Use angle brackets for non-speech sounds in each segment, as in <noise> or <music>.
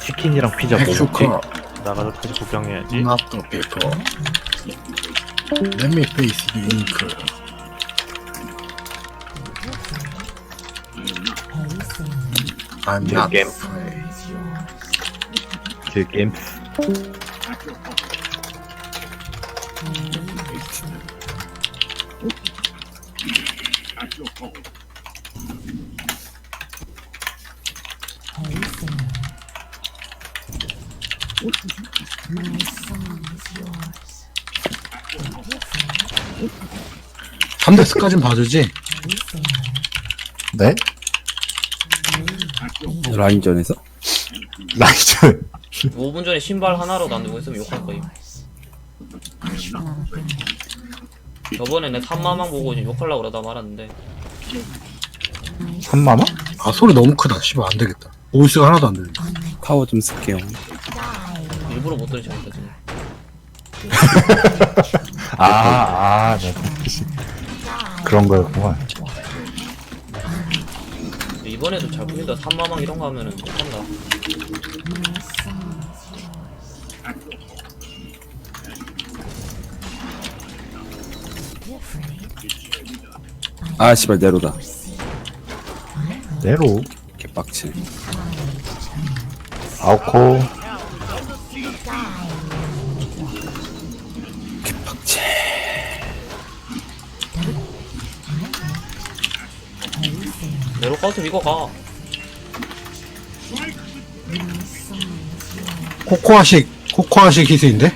치킨이랑 피자 뭐 먹지? 백슈커 나가서 다시 구경해야지. paper let me face the ink I'm not game. afraid 그 게임 삼대스까진 봐주지 네? 라인전에서? 라이트 5분 전에 신발 하나로 남기고 있으면 욕할 거임. 저번에 내 3마망 보고 욕하려고 그러다 말았는데 3만원? 아 소리 너무 크다 씨발 안 되겠다 보이스가 하나도 안 들려 타워 좀 쓸게요. 일부러 못 들으시니까 지금. <laughs> 아, 아, 네. 그런 거였구만. 이번에도 잘 보인다. 3마망 이런 거 하면은 못한다. 아, 씨발, 내로다. 네로. 개빡치네. 아우코. 내로 가서 이거 가. 코코아식 코코아식 희스인데?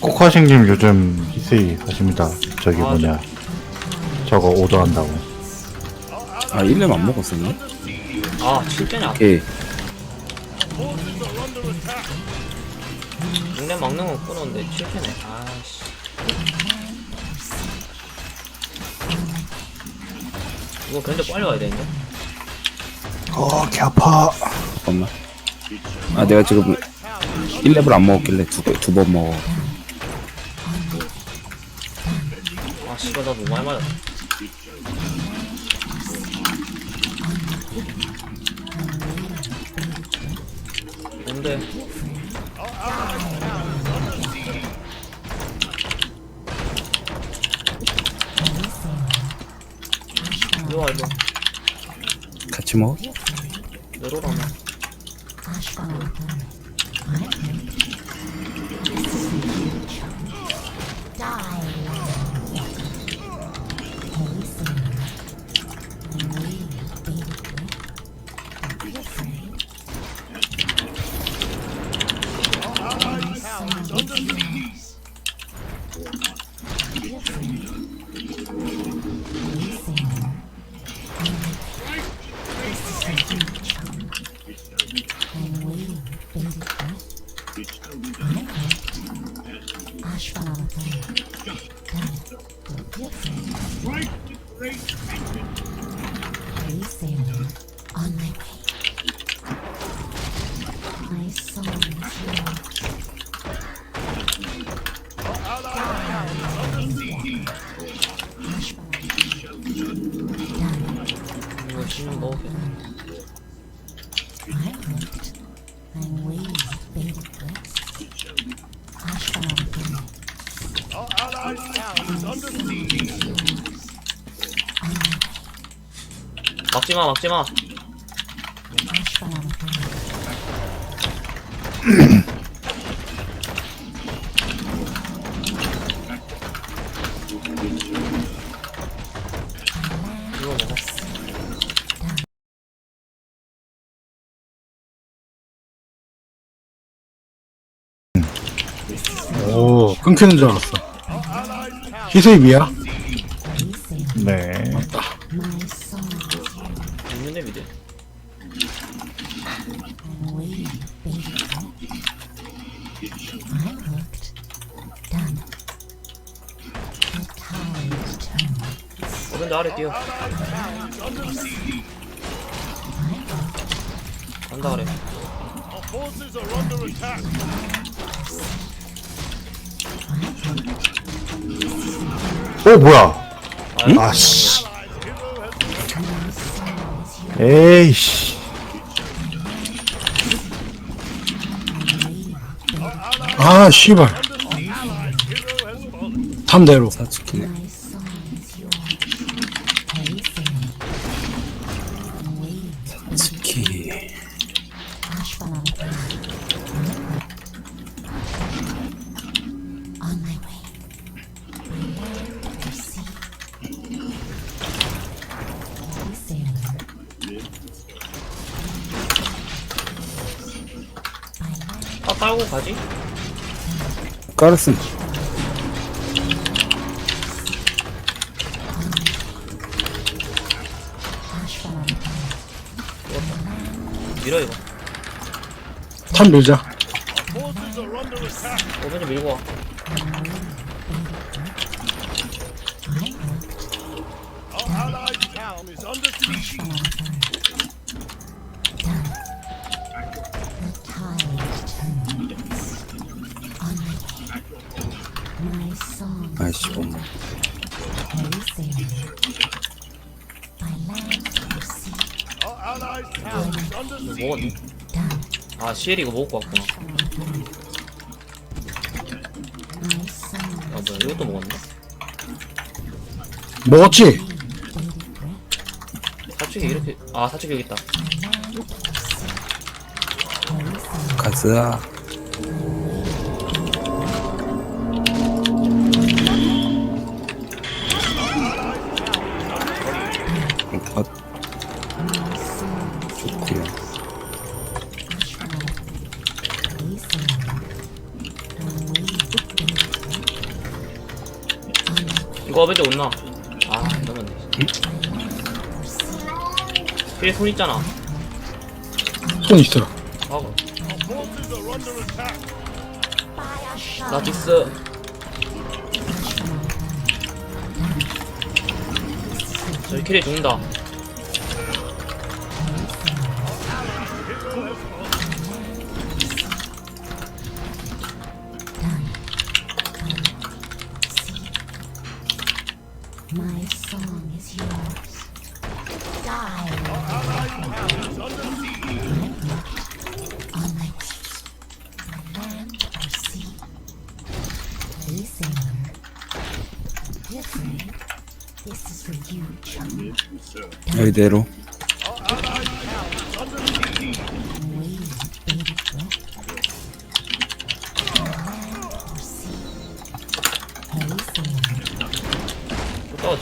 코코아식님 요즘 히스이 하십니다. 저기 아, 뭐냐. 저거 오더한다고. 아, 1렘 안 먹었었나? 아, 진짜냐? 오케이. 육내 막는 건 끊었는데 7캐네. 아씨. 이거 근데 빨리 와야 되는데? 어, 개 아파. 잠깐만. 아, 내가 지금 1렙을 안 먹었길래 두, 번- 두번 먹어. 아, 씨발, 나 너무 많이 맞았다. 뭔데? 같이 먹어? 막지 마, 막지 마. Hush for 이거 먹어. 오 끊기는 줄 알았어 미야? 네. my 아래 뛰어 간다 그래. 오 뭐야? 아씨. 에이씨. 아 씨발. 탐대로. Ashbanana. 밀어 이거. 탐 밀자. 오벤지 밀고 와 이거 먹었니? Done. 아 CL 이거 먹고 왔구나 My song 아 뭐야 이것도 먹었네 먹었지? 사축이 이렇게 아 사축 여기 있다 가즈 어벤지 온나 아 이러면 뒤에 손 있잖아. 손 있어 하고 나 디스. 저기 캐리 죽는다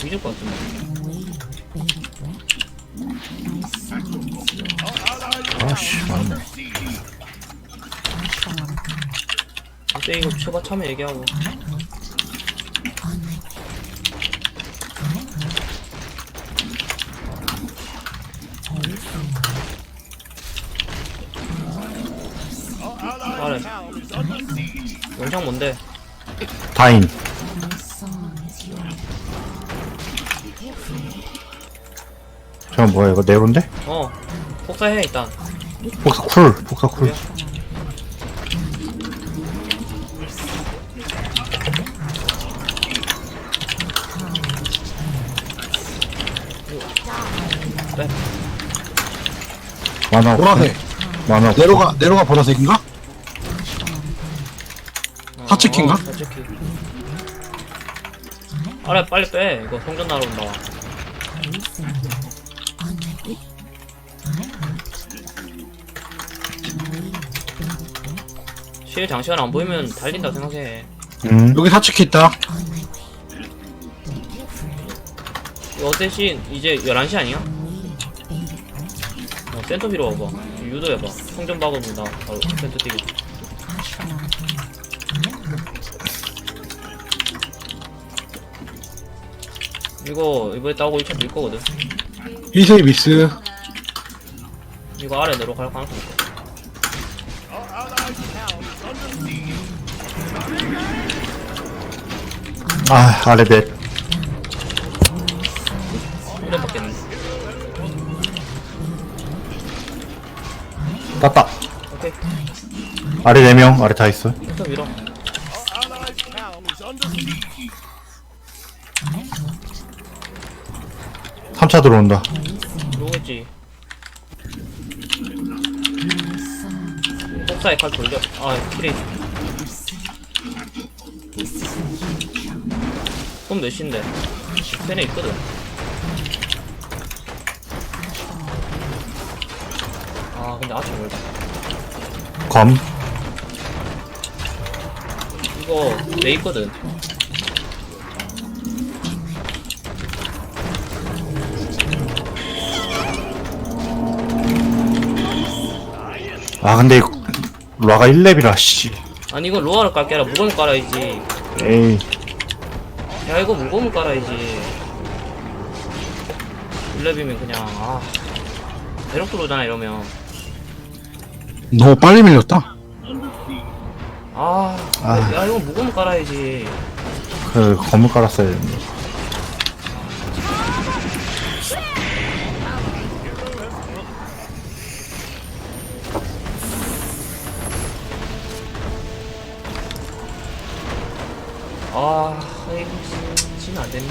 뒤질 것 같은데 yours. 아씨 맞네 그때 이거 초바 참여 얘기하고 On my way. I'm hooked. Hey, sailor. 아래 영상 뭔데? 다인. 저건 뭐야 이거 네로인데? 어 폭사해 일단 복사 쿨 복사 쿨 그래 만화 보라색 만화 없어. 내로가 내로가 보라색인가? 어, 사치키 아래 빨리 빼 이거 성전 나러 온다 Hey, sailor. On my way. I'm hooked. Waiting, baby breath. 실 장시간 안 보이면 달린다 생각해 음 여기 사치키 있다. 이거 대신 이제 11시 아니야? 어, 센터 비로 와봐 유도해봐 성전 나 바로 센터 뛰게 이거 이번에 따고 1차 밀 거거든. 이세이 미스. 이거 아래 내로 갈 가능성 있어. 아 아래 넷 이래 받겠네 땄다. 오케이. 아래 4명 아래 다 있어. 센터 밀어 들어온다. 누구지? 복사에 칼 돌려. 아, 그래. 그럼 몇인데? 팬에 있거든. 아, 근데 아직 멀다. 검. 이거 돼 있거든. 아, 근데 이거, 라가 1렙이라, 씨. 아니 이거 로아를 깔게 아니라 무거운 깔아야지. 에이. 야 이거 무거운 깔아야지. 1렙이면 그냥 아 대륙 들어오잖아 이러면. 너무 빨리 밀렸다. 아, 아. 야 이거 무거운 깔아야지. 그, 검을 깔았어야 했는데. 아, 이거 지면 안 되는.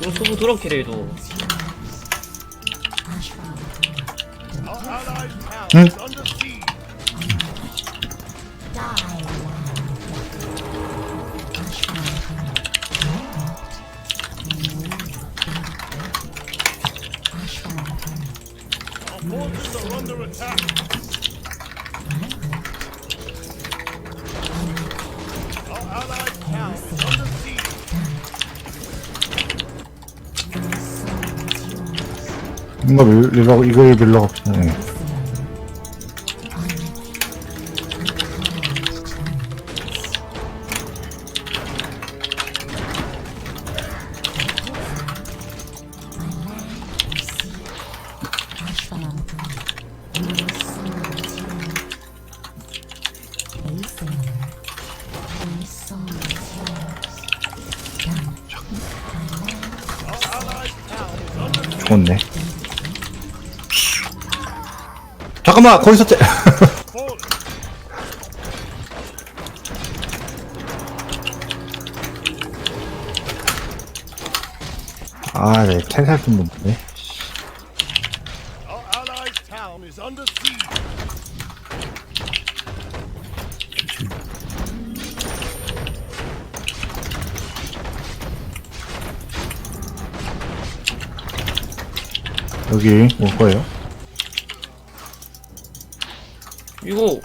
이거 수부 드럽기래도. 응? 이거 밀, 밀러, 이걸 밀러, 네. 좋네. 잠깐만, 거기서 째. 아, 네. Our allied town is under siege. 여기 올 거예요. 이거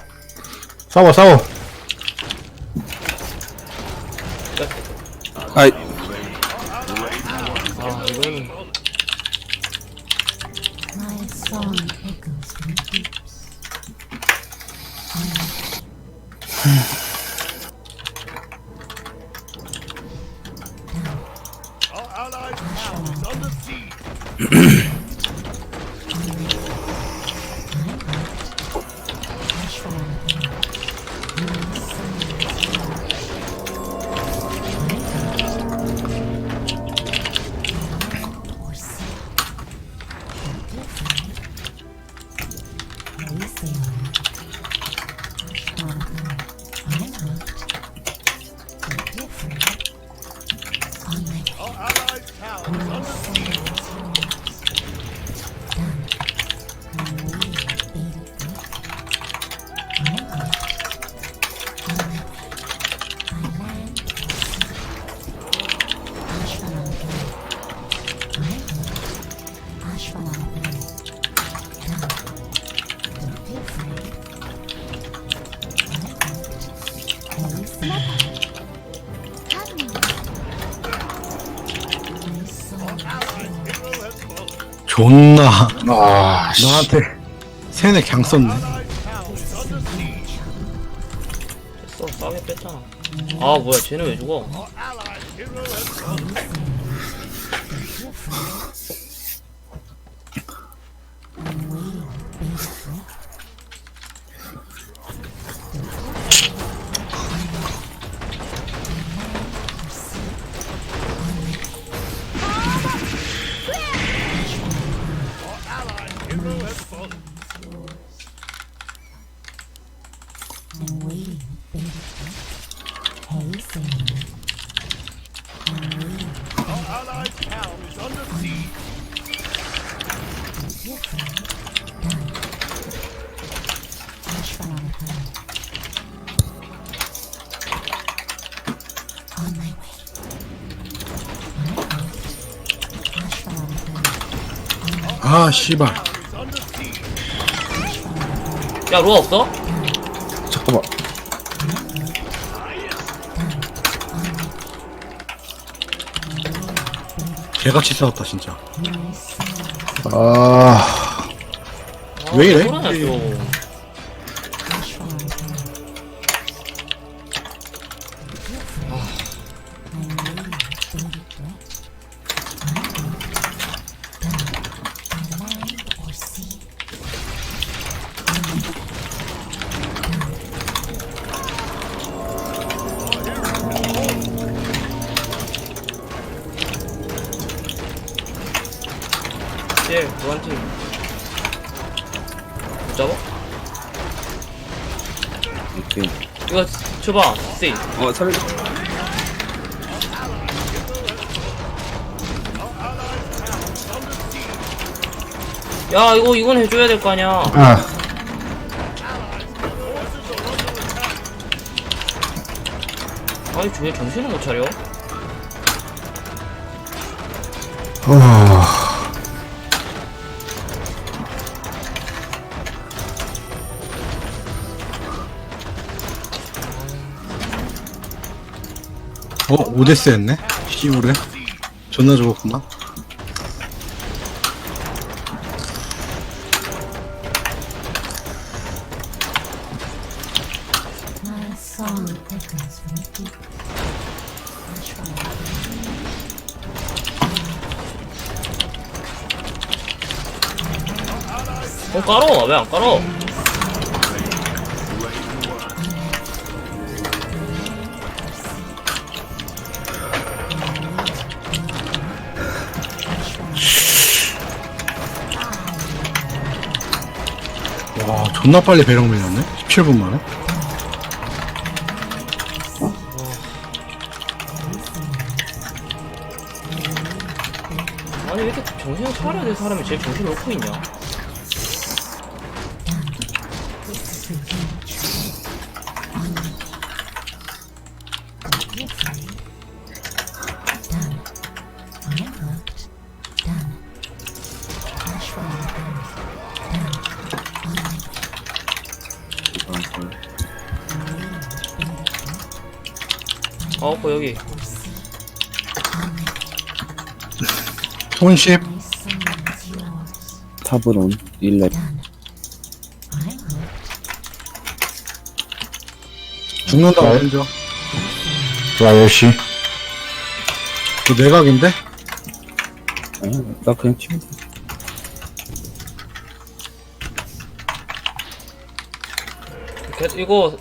싸워, 싸워. 존나 아, 씨. 너한테 세네 강 썼네. 됐어 싸게 뺐잖아. 아 뭐야 쟤는 왜 죽어? 아 씨발 야 로아 없어? 잠깐만. 개같이 싸웠다 진짜 아, 아, 왜 이래? 그러냐 또 이거 줘봐 세이 어, 살려. 야 이거 이건 해줘야 될 거 아니야 아, 아니 왜 정신을 못 차려? 어 오데스 했네 씨우래 존나 deep. 어 깔어 왜 안 깔어? 존나 빨리 배럭 밀렸네 17분 만에 아니 왜 이렇게 정신을 차려야 될 사람이 제일 정신을 놓고 있냐? 손십 탑은 온. 1렙. 죽는다 먼저 좋아, 열시. 그 내각인데? 아니, 나 그냥 치면 돼. 개, 이거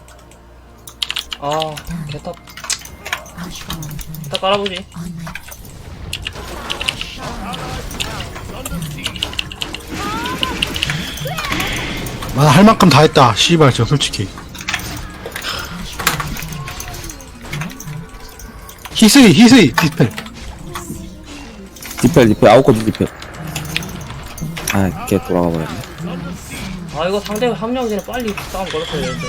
아 개탑 다 깔아보지 나 할 만큼 다 했다. 씨발 저 솔직히. 히스이 히스이 디스펠. 디펠, 디펠, 아웃코드 디펠. 아, 걔 돌아가 버렸네. 아 이거 상대 합류하기 전에 빨리 싸움 걸었어야 되는데.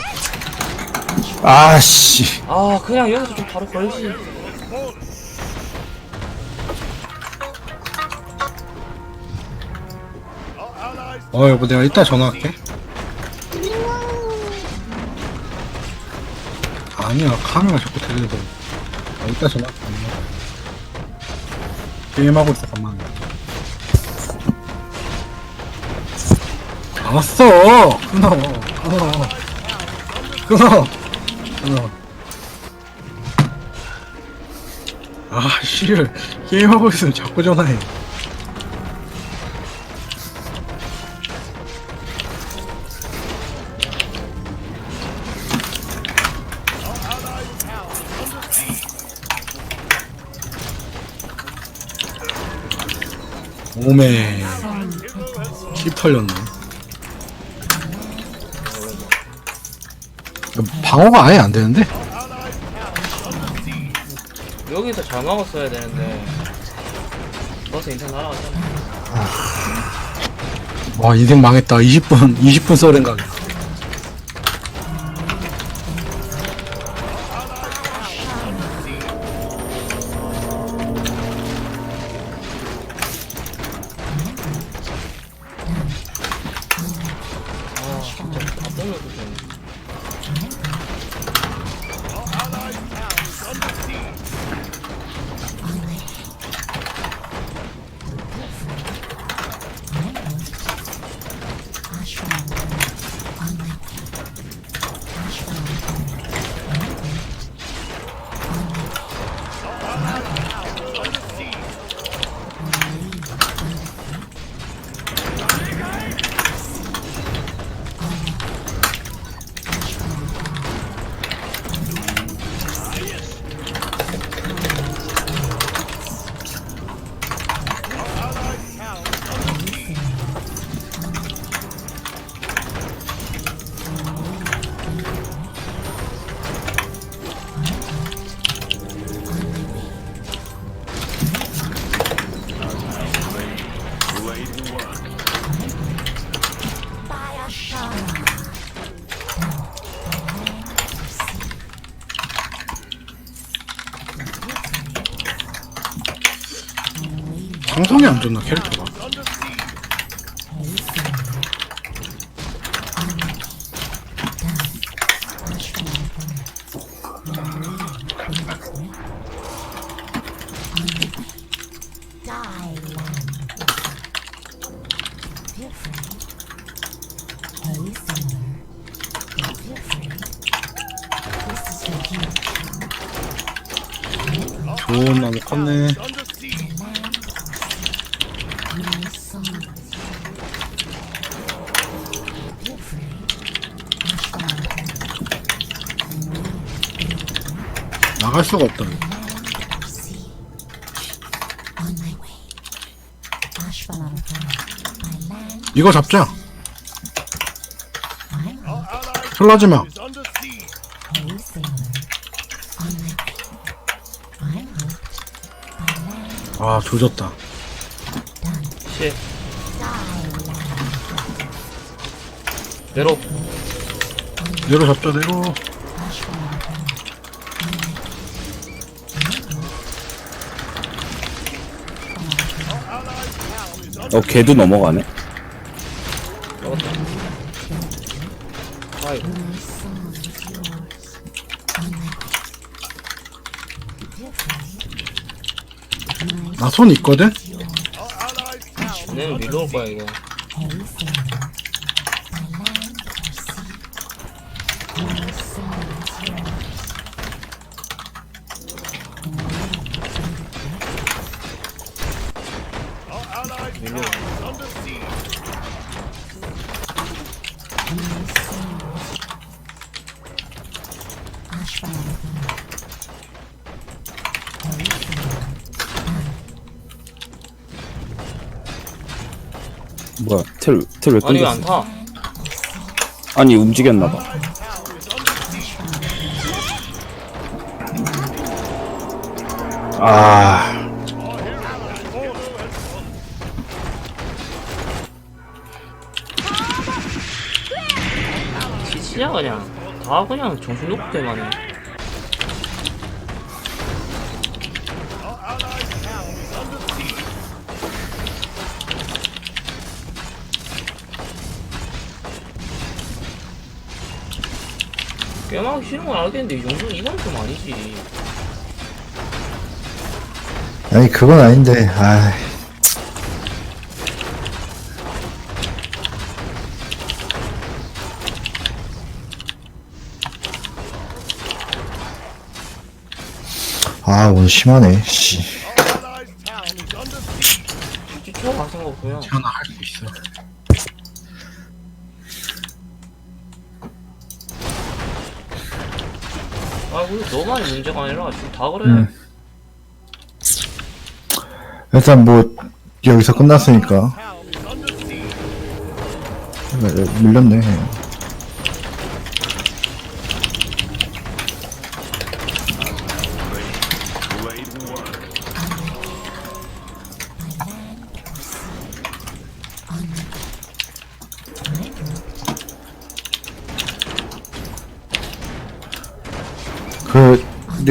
아씨. 아 그냥 여기서 좀 바로 걸지. 어 여보 내가 이따 전화할게 아니야 카메라 자꾸 들리더라 아 이따 전화할게 게임하고 있어 가만 알았어! 끊어. 끊어. 끊어. 끊어. 아 씨를. 게임하고 있으면 자꾸 전화해 오메 힙 털렸네. 방어가 아예 안 되는데? 여기서 잘 막았어야 되는데. 벌써 인생 날아갔잖아. 와 인생 망했다. 20분 20분 썰은 가게 상성이 안 좋나 캐릭터가 좋은 나무 컸네 Under siege. 나갈 수가 없다 이거. On my way. Ashvalon by land, 이거 잡자 설라지마 아 조졌다 씨 내로 내로 잡자 내로 어 걔도 넘어가네 아이 my soul is yours. On my way. 나손 있거든? 밀러올 거야 이거 텔 텔왜 아니 왜 끊겼어? 안타. 아니 움직였나봐. 아. 치치야 그냥. 다 그냥 정신 놓고 때만 해 게임하기 싫은 건 알겠는데 이 정도는 이건 좀 아니지. 아니 그건 아닌데 아 아 오늘 심하네 씨 Our allied town is under siege. 치치야 가생 없고요 하나 할 수 있어 아 우리 너만의 문제가 아니라 지금 다 그래 음. 일단 뭐 여기서 끝났으니까. 네, 밀렸네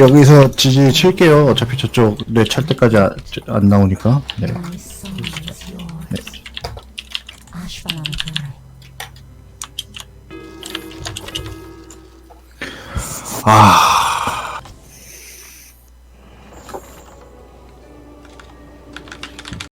여기서 지지 칠게요. 어차피 저쪽 뇌찰 때까지 아- 안 나오니까. 네. My. Ashvalamakai. 아